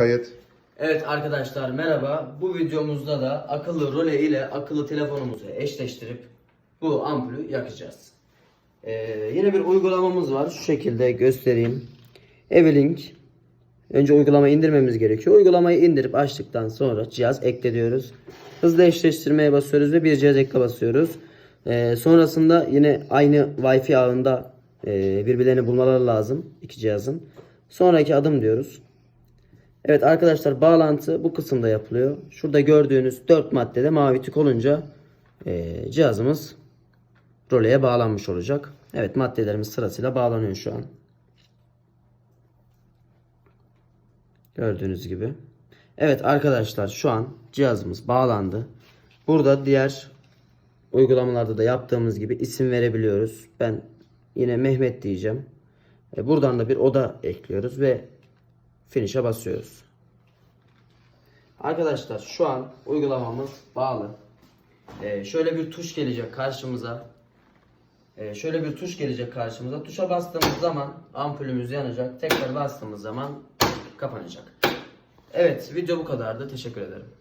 Kayıt. Evet arkadaşlar merhaba. Bu videomuzda da akıllı role ile akıllı telefonumuzu eşleştirip bu ampulü yakacağız. Ee, yine bir uygulamamız var. Şu şekilde göstereyim. Evelink. Önce uygulamayı indirmemiz gerekiyor. Uygulamayı indirip açtıktan sonra cihaz ekle diyoruz. Hızlı eşleştirmeye basıyoruz ve bir cihaz ekle basıyoruz. Ee, sonrasında yine aynı Wi-Fi ağında e, birbirlerini bulmaları lazım iki cihazın. Sonraki adım diyoruz. Evet arkadaşlar bağlantı bu kısımda yapılıyor. Şurada gördüğünüz 4 maddede mavi tık olunca eee, cihazımız roleye bağlanmış olacak. Evet maddelerimiz sırasıyla bağlanıyor şu an. Gördüğünüz gibi. Evet arkadaşlar şu an cihazımız bağlandı. Burada diğer uygulamalarda da yaptığımız gibi isim verebiliyoruz. Ben yine Mehmet diyeceğim. E, buradan da bir oda ekliyoruz ve Finish'e basıyoruz. Arkadaşlar şu an uygulamamız bağlı. Ee, şöyle bir tuş gelecek karşımıza. Ee, şöyle bir tuş gelecek karşımıza. Tuşa bastığımız zaman ampulümüz yanacak. Tekrar bastığımız zaman kapanacak. Evet video bu kadardı. Teşekkür ederim.